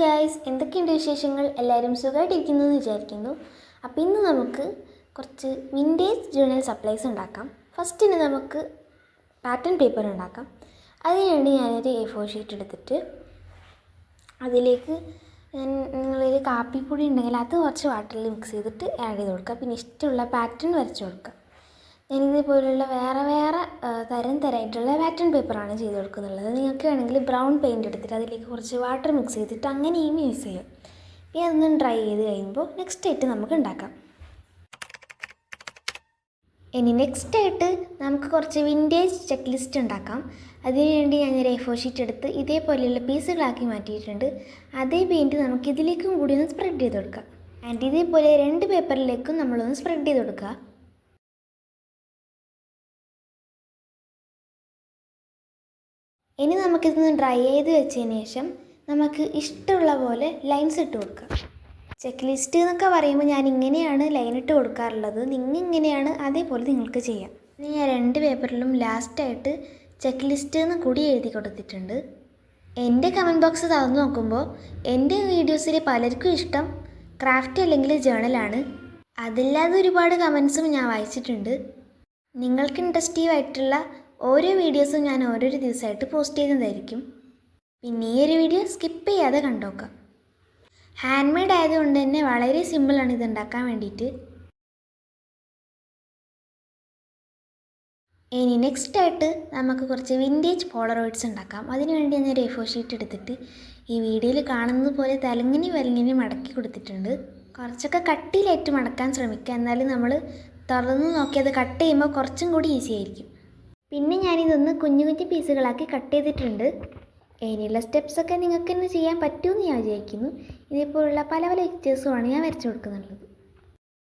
Guys എന്തൊക്കെയുണ്ട് വിശേഷങ്ങൾ? എല്ലാവരും സുഖമായിട്ടിരിക്കുന്നു എന്ന് വിചാരിക്കുന്നു. അപ്പോൾ ഇന്ന് നമുക്ക് കുറച്ച് വിന്റേജ് ജേണൽ സപ്ലൈസ് ഉണ്ടാക്കാം. ഫസ്റ്റിന് നമുക്ക് പാറ്റേൺ പേപ്പർ ഉണ്ടാക്കാം. അതിനുവേണ്ടി ഞാനൊരു എ ഫോർ ഷീറ്റ് എടുത്തിട്ട് അതിലേക്ക് ഞാൻ നിങ്ങളിൽ കാപ്പിപ്പൊടി ഉണ്ടെങ്കിൽ അത് കുറച്ച് വാട്ടറിൽ മിക്സ് ചെയ്തിട്ട് ആഡ് ചെയ്ത് കൊടുക്കുക. പിന്നെ ഇഷ്ടമുള്ള പാറ്റേൺ വരച്ച് കൊടുക്കുക. ഞാനിതേപോലുള്ള വേറെ വേറെ തരം തരമായിട്ടുള്ള പാറ്റേൺ പേപ്പറാണ് ചെയ്ത് കൊടുക്കുന്നുള്ളത്. നിങ്ങൾക്ക് വേണമെങ്കിൽ ബ്രൗൺ പെയിന്റ് എടുത്തിട്ട് അതിലേക്ക് കുറച്ച് വാട്ടർ മിക്സ് ചെയ്തിട്ട് അങ്ങനെയും യൂസ് ചെയ്യും. ഇനി അതൊന്നും ഡ്രൈ ചെയ്ത് കഴിയുമ്പോൾ നെക്സ്റ്റ് ആയിട്ട് നമുക്ക് ഉണ്ടാക്കാം. ഇനി നെക്സ്റ്റ് ആയിട്ട് നമുക്ക് കുറച്ച് വിന്റേജ് ചെക്ക് ലിസ്റ്റ് ഉണ്ടാക്കാം അതിനുവേണ്ടി ഞാൻ ഒരു ഫോർ ഷീറ്റ് എടുത്ത് ഇതേപോലെയുള്ള പീസുകളാക്കി മാറ്റിയിട്ടുണ്ട്. അതേ പെയിന്റ് നമുക്ക് ഇതിലേക്കും കൂടി ഒന്ന് സ്പ്രെഡ് ചെയ്ത് കൊടുക്കാം. ആൻഡ് ഇതേപോലെ രണ്ട് പേപ്പറിലേക്കും നമ്മളൊന്ന് സ്പ്രെഡ് ചെയ്ത് കൊടുക്കുക. ഇനി നമുക്കിതൊന്ന് ഡ്രൈ ചെയ്ത് വെച്ചതിന് ശേഷം നമുക്ക് ഇഷ്ടമുള്ള പോലെ ലൈൻസ് ഇട്ട് കൊടുക്കാം. ചെക്ക് ലിസ്റ്റ് എന്നൊക്കെ പറയുമ്പോൾ ഞാൻ ഇങ്ങനെയാണ് ലൈൻ ഇട്ട് കൊടുക്കാറുള്ളത്. നിങ്ങൾ ഇങ്ങനെയാണ് അതേപോലെ നിങ്ങൾക്ക് ചെയ്യാം. ഇനി ഞാൻ രണ്ട് പേപ്പറിലും ലാസ്റ്റായിട്ട് ചെക്ക് ലിസ്റ്റ് എന്ന് കൂടി എഴുതി കൊടുത്തിട്ടുണ്ട്. എന്റെ കമന്റ് ബോക്സ് തുറന്നു നോക്കുമ്പോൾ എന്റെ വീഡിയോസിൽ പലർക്കും ഇഷ്ടം ക്രാഫ്റ്റ് അല്ലെങ്കിൽ ജേണലാണ് അതില്ലാതെ ഒരുപാട് കമൻസും ഞാൻ വായിച്ചിട്ടുണ്ട്. നിങ്ങൾക്ക് ഇൻട്രസ്റ്റീവ് ആയിട്ടുള്ള ഓരോ വീഡിയോസും ഞാൻ ഓരോരോ ദിവസമായിട്ട് പോസ്റ്റ് ചെയ്യുന്നതായിരിക്കും. പിന്നെ ഈ ഒരു വീഡിയോ സ്കിപ്പ് ചെയ്യാതെ കണ്ടോക്കാം. ഹാൻഡ് മെയ്ഡ് ആയതുകൊണ്ട് തന്നെ വളരെ സിമ്പിളാണ് ഇത് ഉണ്ടാക്കാൻ വേണ്ടിയിട്ട്. ഇനി നെക്സ്റ്റ് ആയിട്ട് നമുക്ക് കുറച്ച് വിന്റേജ് പോളറോയിഡ്സ് ഉണ്ടാക്കാം. അതിനുവേണ്ടി ഒരു എഫോ ഷീറ്റ് എടുത്തിട്ട് ഈ വീഡിയോയിൽ കാണുന്നത് പോലെ തലങ്ങിനി വലങ്ങിനി മടക്കി കൊടുത്തിട്ടുണ്ട്. കുറച്ചൊക്കെ കട്ടിയിലായിട്ട് മടക്കാൻ ശ്രമിക്കുക. എന്നാലും നമ്മൾ തുറന്ന് നോക്കി അത് കട്ട് ചെയ്യുമ്പോൾ കുറച്ചും കൂടി ഈസി ആയിരിക്കും. പിന്നെ ഞാനിതൊന്ന് കുഞ്ഞു കുഞ്ഞു പീസുകളാക്കി കട്ട് ചെയ്തിട്ടുണ്ട്. ഇനിയുള്ള സ്റ്റെപ്സൊക്കെ നിങ്ങൾക്ക് തന്നെ ചെയ്യാൻ പറ്റുമെന്ന് ഞാൻ വിചാരിക്കുന്നു. ഇതേപോലുള്ള പല പല പിക്ചേഴ്സുമാണ് ഞാൻ വരച്ചു കൊടുക്കുന്നുള്ളത്.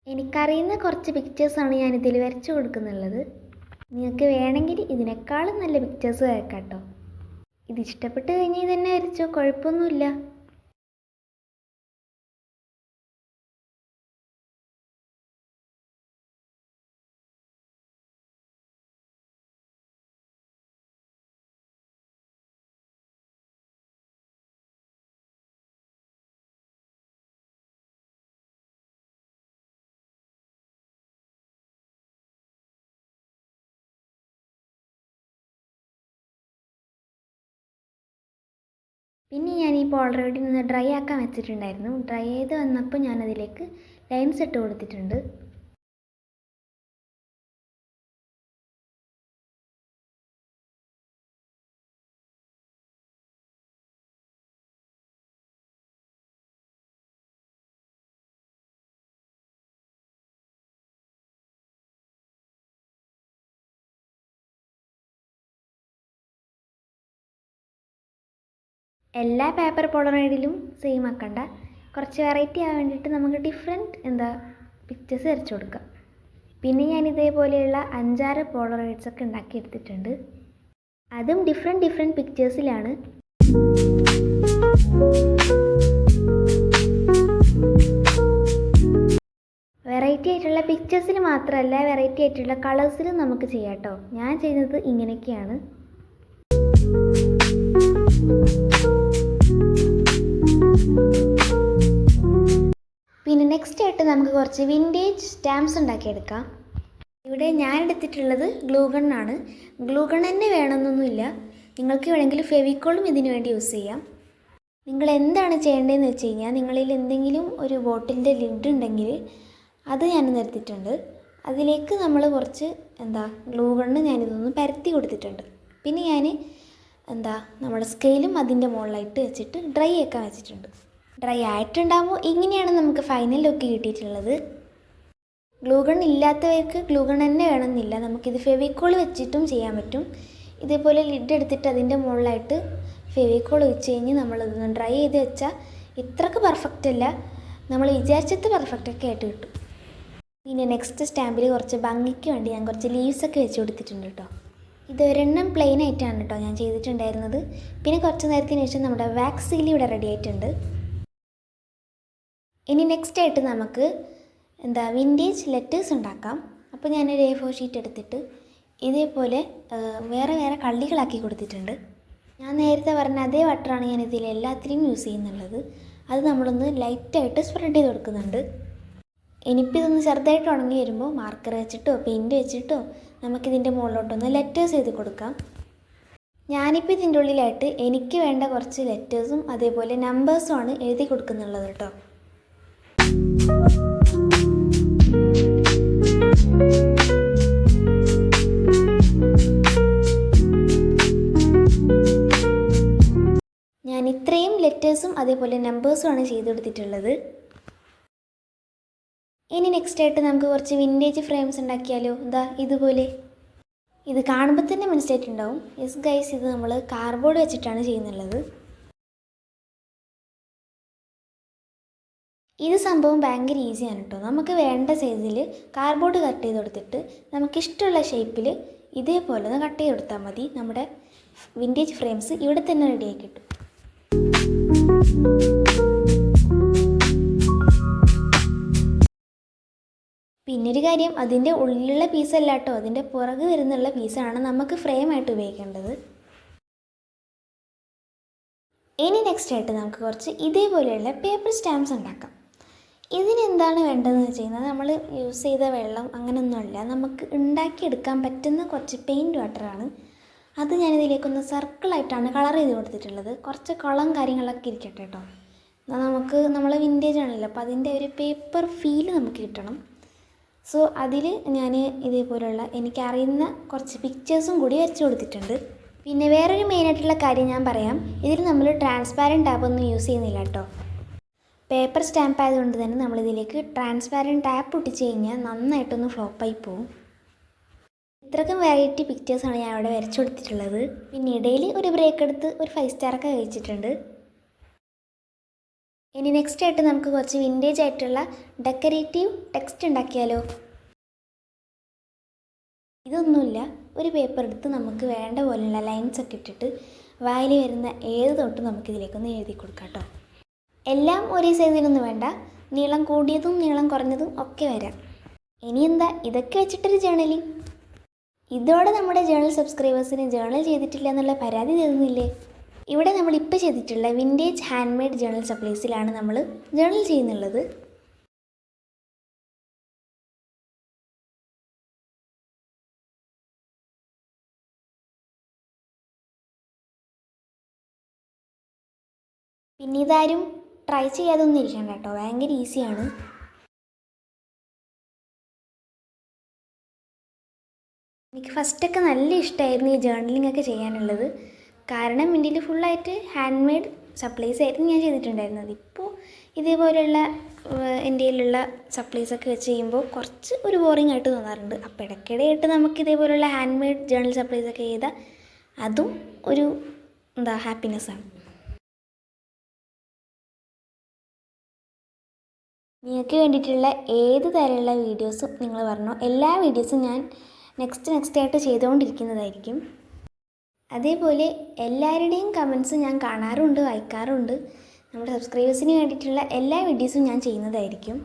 എനിക്കറിയുന്ന കുറച്ച് പിക്ചേഴ്സാണ് ഞാനിതിൽ വരച്ചു കൊടുക്കുന്നുള്ളത്. നിങ്ങൾക്ക് വേണമെങ്കിൽ ഇതിനേക്കാളും നല്ല പിക്ചേഴ്സ് വരക്കാം കേട്ടോ. ഇത് ഇഷ്ടപ്പെട്ട് കഴിഞ്ഞാൽ തന്നെ വരച്ചോ? കുഴപ്പമൊന്നുമില്ല. പിന്നെ ഈ ഓൾറെഡി നിന്ന് ഡ്രൈ ആക്കാൻ വെച്ചിട്ടുണ്ടായിരുന്നു. ഡ്രൈ ചെയ്ത് വന്നപ്പോൾ ഞാനതിലേക്ക് ലൈൻസ് ഇട്ട് കൊടുത്തിട്ടുണ്ട്. എല്ലാ പേപ്പർ പോളറോയിഡിലും സെയിം ആക്കണ്ട. കുറച്ച് വെറൈറ്റി ആവാൻ വേണ്ടിയിട്ട് നമുക്ക് ഡിഫറെന്റ് എന്താ പിക്ചേഴ്സ് വരച്ചു കൊടുക്കാം. പിന്നെ ഞാൻ ഇതേപോലെയുള്ള അഞ്ചാറ് പോളറോയിഡ്സ് ഒക്കെ ഉണ്ടാക്കി എടുത്തിട്ടുണ്ട്. അതും ഡിഫറെന്റ് ഡിഫറെന്റ് പിക്ചേഴ്സിലാണ് വെറൈറ്റി ആയിട്ടുള്ള പിക്ചേഴ്സിൽ മാത്രമല്ല വെറൈറ്റി ആയിട്ടുള്ള കളേഴ്സിലും നമുക്ക് ചെയ്യാം കേട്ടോ ഞാൻ ചെയ്യുന്നത് ഇങ്ങനെയൊക്കെയാണ്. നമുക്ക് കുറച്ച് വിന്റേജ് സ്റ്റാമ്പ്സ് ഉണ്ടാക്കിയെടുക്കാം. ഇവിടെ ഞാൻ എടുത്തിട്ടുള്ളത് ഗ്ലൂഗണ്ണാണ് ഗ്ലൂഗൺ തന്നെ വേണമെന്നൊന്നുമില്ല. നിങ്ങൾക്ക് വേണമെങ്കിൽ ഫെവിക്കോളും ഇതിനു വേണ്ടി യൂസ് ചെയ്യാം. നിങ്ങൾ എന്താണ് ചെയ്യേണ്ടതെന്ന് വെച്ച് കഴിഞ്ഞാൽ നിങ്ങളിൽ എന്തെങ്കിലും ഒരു ബോട്ടിലിന്റെ ലിഡ് ഉണ്ടെങ്കിൽ അത് ഞാൻ എടുത്തിട്ടുണ്ട്. അതിലേക്ക് നമ്മൾ കുറച്ച് എന്താ ഗ്ലൂഗണ്ണ് ഞാനിതൊന്ന് പരത്തി കൊടുത്തിട്ടുണ്ട്. പിന്നെ ഞാൻ എന്താ നമ്മുടെ സ്കെയിലും അതിന്റെ മുകളിലായിട്ട് വെച്ചിട്ട് ഡ്രൈ ആക്കാൻ വെച്ചിട്ടുണ്ട്. ഡ്രൈ ആയിട്ടുണ്ടാകുമ്പോൾ ഇങ്ങനെയാണ് നമുക്ക് ഫൈനൽ ലുക്ക് കിട്ടിയിട്ടുള്ളത്. ഗ്ലൂഗൺ ഇല്ലാത്തവർക്ക് ഗ്ലൂഗൺ തന്നെ വേണമെന്നില്ല. നമുക്കിത് ഫെവിക്കോൾ വെച്ചിട്ടും ചെയ്യാൻ പറ്റും. ഇതേപോലെ ലിഡ് എടുത്തിട്ട് അതിന്റെ മുകളിലായിട്ട് ഫെവിക്കോൾ വെച്ച് കഴിഞ്ഞ് നമ്മളതൊന്ന് ഡ്രൈ ചെയ്ത് വെച്ചാൽ ഇത്രക്ക് പെർഫെക്റ്റ് അല്ല. നമ്മൾ വിചാരിച്ചത് പെർഫെക്റ്റ് ഒക്കെ ആയിട്ട് കിട്ടും. പിന്നെ നെക്സ്റ്റ് സ്റ്റാമ്പിൽ കുറച്ച് ഭംഗിക്ക് വേണ്ടി ഞാൻ കുറച്ച് ലീവ്സ് ഒക്കെ വെച്ച് കൊടുത്തിട്ടുണ്ട് കേട്ടോ. ഇത് ഒരെണ്ണം പ്ലെയിൻ ആയിട്ടാണ് കേട്ടോ ഞാൻ ചെയ്തിട്ടുണ്ടായിരുന്നത്. പിന്നെ കുറച്ച് നേരത്തിന് ശേഷം നമ്മുടെ വാക്സ് സീൽ ഇവിടെ റെഡി ആയിട്ടുണ്ട്. ഇനി നെക്സ്റ്റ് ആയിട്ട് നമുക്ക് എന്താ വിന്റേജ് ലെറ്റേഴ്സ് ഉണ്ടാക്കാം. അപ്പോൾ ഞാനൊരു എ ഫോർ ഷീറ്റ് എടുത്തിട്ട് ഇതേപോലെ വേറെ വേറെ കള്ളികളാക്കി കൊടുത്തിട്ടുണ്ട്. ഞാൻ നേരത്തെ പറഞ്ഞ അതേ വട്ടറാണ് ഞാൻ ഇതിൽ എല്ലാത്തിലും യൂസ് ചെയ്യുന്നുള്ളത്. അത് നമ്മളൊന്ന് ലൈറ്റായിട്ട് സ്പ്രെഡ് ചെയ്ത് കൊടുക്കുന്നുണ്ട്. ഇനിയിപ്പോൾ ഇതൊന്ന് ചെറുതായിട്ട് ഉണങ്ങി വരുമ്പോൾ മാർക്കർ വെച്ചിട്ടോ പെയിന്റ് വെച്ചിട്ടോ നമുക്കിതിന്റെ മുകളിലോട്ടൊന്ന് ലെറ്റേഴ്സ് ചെയ്ത് കൊടുക്കാം. ഞാനിപ്പോൾ ഇതിന്റെ ഉള്ളിലായിട്ട് എനിക്ക് വേണ്ട കുറച്ച് ലെറ്റേഴ്സും അതേപോലെ നമ്പേഴ്സും ആണ് എഴുതി കൊടുക്കുന്നുള്ളത് കേട്ടോ. ഞാൻ ഇത്രയും ലെറ്റേഴ്സും അതേപോലെ നമ്പേഴ്സും ആണ് ചെയ്ത് കൊടുത്തിട്ടുള്ളത്. ഇനി നെക്സ്റ്റ് ആയിട്ട് നമുക്ക് കുറച്ച് വിന്റേജ് ഫ്രെയിംസ് ഉണ്ടാക്കിയാലോ? എന്താ ഇതുപോലെ? ഇത് കാണുമ്പോൾ തന്നെ മനസ്സിലായിട്ടുണ്ടാവും. യെസ് ഗൈസ് ഇത് നമ്മൾ കാർഡ്ബോർഡ് വെച്ചിട്ടാണ് ചെയ്യുന്നുള്ളത്. ഇത് സംഭവം ഭയങ്കര ഈസിയാണ് കേട്ടോ നമുക്ക് വേണ്ട സൈസിൽ കാർഡ്ബോർഡ് കട്ട് ചെയ്ത് കൊടുത്തിട്ട് നമുക്കിഷ്ടമുള്ള ഷേപ്പിൽ ഇതേപോലെ ഒന്ന് കട്ട് ചെയ്ത് കൊടുത്താൽ മതി. നമ്മുടെ വിന്റേജ് ഫ്രെയിംസ് ഇവിടെ തന്നെ റെഡിയാക്കി കിട്ടും. പിന്നൊരു കാര്യം അതിന്റെ ഉള്ളിലുള്ള പീസല്ല കേട്ടോ അതിന്റെ പുറകു വരുന്നുള്ള പീസാണ് നമുക്ക് ഫ്രെയിമായിട്ട് ഉപയോഗിക്കേണ്ടത്. ഇനി നെക്സ്റ്റ് ആയിട്ട് നമുക്ക് കുറച്ച് ഇതേപോലെയുള്ള പേപ്പർ സ്റ്റാമ്പ്സ് ഉണ്ടാക്കാം. ഇതിനെന്താണ് വേണ്ടതെന്ന് വെച്ച് കഴിഞ്ഞാൽ നമ്മൾ യൂസ് ചെയ്ത വെള്ളം അങ്ങനെയൊന്നുമല്ല നമുക്ക് ഉണ്ടാക്കിയെടുക്കാൻ പറ്റുന്ന കുറച്ച് പെയിന്റ് വാട്ടറാണ് അത് ഞാനിതിലേക്കൊന്ന് സർക്കിളായിട്ടാണ് കളർ ചെയ്ത് കൊടുത്തിട്ടുള്ളത്. കുറച്ച് കളം കാര്യങ്ങളൊക്കെ ഇരിക്കട്ടെ കേട്ടോ എന്നാൽ നമുക്ക് നമ്മൾ വിന്റേജ് ആണല്ലോ. അപ്പോൾ അതിന്റെ ഒരു പേപ്പർ ഫീൽ നമുക്ക് കിട്ടണം. സോ അതിൽ ഞാൻ ഇതേപോലുള്ള എനിക്കറിയുന്ന കുറച്ച് പിക്ചേഴ്സും കൂടി വരച്ച് കൊടുത്തിട്ടുണ്ട്. പിന്നെ വേറൊരു മെയിനായിട്ടുള്ള കാര്യം ഞാൻ പറയാം. ഇതിൽ നമ്മൾ ട്രാൻസ്പാരന്റ് ടാപ്പ് ഒന്നും യൂസ് ചെയ്യുന്നില്ല കേട്ടോ പേപ്പർ സ്റ്റാമ്പ് ആയതുകൊണ്ട് തന്നെ നമ്മളിതിലേക്ക് ട്രാൻസ്പാരന്റ് ടാപ്പ് ഒട്ടിച്ച് കഴിഞ്ഞാൽ നന്നായിട്ടൊന്ന് ഫ്ലോപ്പായി പോവും. ഇത്രക്കും വെറൈറ്റി പിക്ചേഴ്സാണ് ഞാൻ അവിടെ വരച്ചു കൊടുത്തിട്ടുള്ളത്. പിന്നെ ഇടയിൽ ഒരു ബ്രേക്ക് എടുത്ത് ഒരു ഫൈവ് സ്റ്റാറൊക്കെ കഴിച്ചിട്ടുണ്ട്. ഇനി നെക്സ്റ്റ് ആയിട്ട് നമുക്ക് കുറച്ച് വിന്റേജ് ആയിട്ടുള്ള ഡെക്കറേറ്റീവ് ടെക്സ്റ്റ് ഉണ്ടാക്കിയാലോ? ഇതൊന്നുമില്ല. ഒരു പേപ്പർ എടുത്ത് നമുക്ക് വേണ്ട പോലെയുള്ള ലൈൻസ് ഒക്കെ ഇട്ടിട്ട് വായിൽ വരുന്ന ഏത് തൊട്ടും നമുക്കിതിലേക്കൊന്ന് എഴുതി കൊടുക്കാം കേട്ടോ. എല്ലാം ഒരേ സൈസിലൊന്നും വേണ്ട. നീളം കൂടിയതും നീളം കുറഞ്ഞതും ഒക്കെ വരാം. ഇനി എന്താ? ഇതൊക്കെ വെച്ചിട്ടൊരു ജേണലിങ് ഇതോടെ നമ്മുടെ ജേണൽ സബ്സ്ക്രൈബേഴ്സിന് ജേണൽ ചെയ്തിട്ടില്ല എന്നുള്ള പരാതി തരുന്നില്ലേ? ഇവിടെ നമ്മൾ ഇപ്പോൾ ചെയ്തിട്ടുള്ള വിന്റേജ് ഹാൻഡ് മെയ്ഡ് ജേണൽ സപ്ലൈസിലാണ് നമ്മൾ ജേണൽ ചെയ്യുന്നുള്ളത്. പിന്നെ ഇതാരും ട്രൈ ചെയ്യാതൊന്നും ഇരിക്കണ്ട കേട്ടോ. ഭയങ്കര ഈസിയാണ് എനിക്ക് ഫസ്റ്റൊക്കെ നല്ല ഇഷ്ടമായിരുന്നു ഈ ജേർണലിംഗ് ഒക്കെ ചെയ്യാനുള്ളത്. കാരണം ഇന്ത്യയിൽ ഫുള്ളായിട്ട് ഹാൻഡ് മെയ്ഡ് സപ്ലൈസ് ആയിരുന്നു ഞാൻ ചെയ്തിട്ടുണ്ടായിരുന്നത്. ഇപ്പോൾ ഇതേപോലെയുള്ള ഇന്ത്യയിലുള്ള സപ്ലൈസ് ഒക്കെ വെച്ച് ചെയ്യുമ്പോൾ കുറച്ച് ഒരു ബോറിംഗ് ആയിട്ട് തോന്നാറുണ്ട്. അപ്പോൾ ഇടയ്ക്കിടെയായിട്ട് നമുക്ക് ഇതേപോലെയുള്ള ഹാൻഡ് മെയ്ഡ് ജേർണൽ സപ്ലൈസ് ഒക്കെ ചെയ്താൽ അതും ഒരു എന്താ ഹാപ്പിനെസ്സാണ് നിങ്ങൾക്ക് വേണ്ടിയിട്ടുള്ള ഏത് തരമുള്ള വീഡിയോസും നിങ്ങൾ പറഞ്ഞോ എല്ലാ വീഡിയോസും ഞാൻ നെക്സ്റ്റ് നെക്സ്റ്റ് ആയിട്ട് ചെയ്തുകൊണ്ടിരിക്കുന്നതായിരിക്കും. അതേപോലെ എല്ലാവരുടെയും കമൻസ് ഞാൻ കാണാറുണ്ട് വായിക്കാറുണ്ട്. നമ്മുടെ സബ്സ്ക്രൈബേഴ്സിന് വേണ്ടിയിട്ടുള്ള എല്ലാ വീഡിയോസും ഞാൻ ചെയ്യുന്നതായിരിക്കും.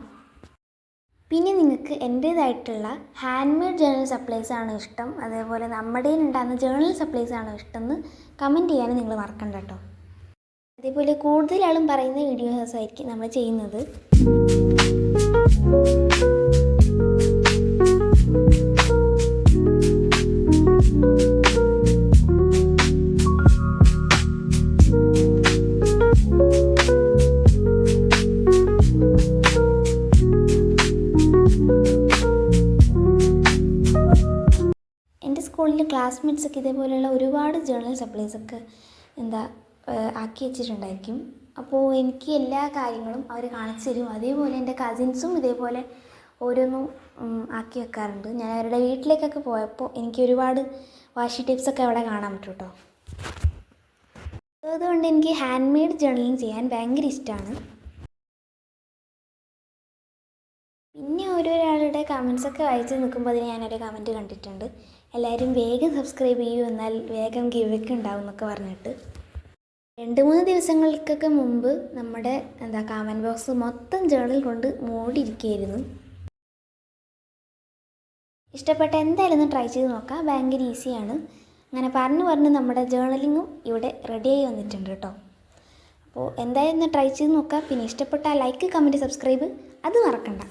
പിന്നെ നിങ്ങൾക്ക് എന്റേതായിട്ടുള്ള ഹാൻഡ്മെയ്ഡ് ജേണൽ സപ്ലൈസ് ആണോ ഇഷ്ടം. അതേപോലെ നമ്മുടെ ഉണ്ടാകുന്ന ജേണൽ സപ്ലൈസ് ആണോ ഇഷ്ടം എന്ന് കമന്റ് ചെയ്യാനും നിങ്ങൾ മറക്കണ്ട കേട്ടോ. അതേപോലെ കൂടുതൽ ആളും പറയുന്ന വീഡിയോസ് ആയിരിക്കും നമ്മൾ ചെയ്യുന്നത്. എന്റെ സ്കൂളിൽ ക്ലാസ്മേറ്റ്സ് ഒക്കെ ഇതേപോലെയുള്ള ഒരുപാട് ജേണൽ സപ്ലൈസ് ഒക്കെ എന്താ ആക്കി വെച്ചിട്ടുണ്ടായിരിക്കും. അപ്പോൾ എനിക്ക് എല്ലാ കാര്യങ്ങളും അവർ കാണിച്ചു തരും. അതേപോലെ എന്റെ കസിൻസും ഇതേപോലെ ഓരോന്നും ആക്കി വെക്കാറുണ്ട്. ഞാൻ അവരുടെ വീട്ടിലേക്കൊക്കെ പോയപ്പോൾ എനിക്ക് ഒരുപാട് വാഷി ടിപ്സൊക്കെ അവിടെ കാണാൻ പറ്റും കേട്ടോ അതുകൊണ്ട് എനിക്ക് ഹാൻഡ് മെയ്ഡ് ജേണലിങ് ചെയ്യാൻ ഭയങ്കര ഇഷ്ടമാണ് പിന്നെ ഓരോരാളുടെ കമൻസൊക്കെ വായിച്ച് നിൽക്കുമ്പോൾ അതിന് ഞാനൊരു കമന്റ് കണ്ടിട്ടുണ്ട്. എല്ലാവരും വേഗം സബ്സ്ക്രൈബ് ചെയ്യൂ എന്നാൽ വേഗം ഗിവൊക്കെ ഉണ്ടാവും എന്നൊക്കെ പറഞ്ഞിട്ട്. രണ്ട് മൂന്ന് ദിവസങ്ങൾക്കൊക്കെ മുമ്പ് നമ്മുടെ എന്താ കാമൻ ബോക്സ് മൊത്തം ജേണൽ കൊണ്ട് മൂടിയിരിക്കുകയായിരുന്നു. ഇഷ്ടപ്പെട്ട എന്തായാലും ഒന്ന് ട്രൈ ചെയ്ത് നോക്കാം. ഭയങ്കര ഈസിയാണ് അങ്ങനെ പറഞ്ഞു പറഞ്ഞ് നമ്മുടെ ജേണലിങ്ങും ഇവിടെ റെഡിയായി വന്നിട്ടുണ്ട് കേട്ടോ. അപ്പോൾ എന്തായാലും ഒന്ന് ട്രൈ ചെയ്ത് നോക്കാം. പിന്നെ ഇഷ്ടപ്പെട്ട ലൈക്ക് കമന്റ് സബ്സ്ക്രൈബ് അത് മറക്കണ്ട.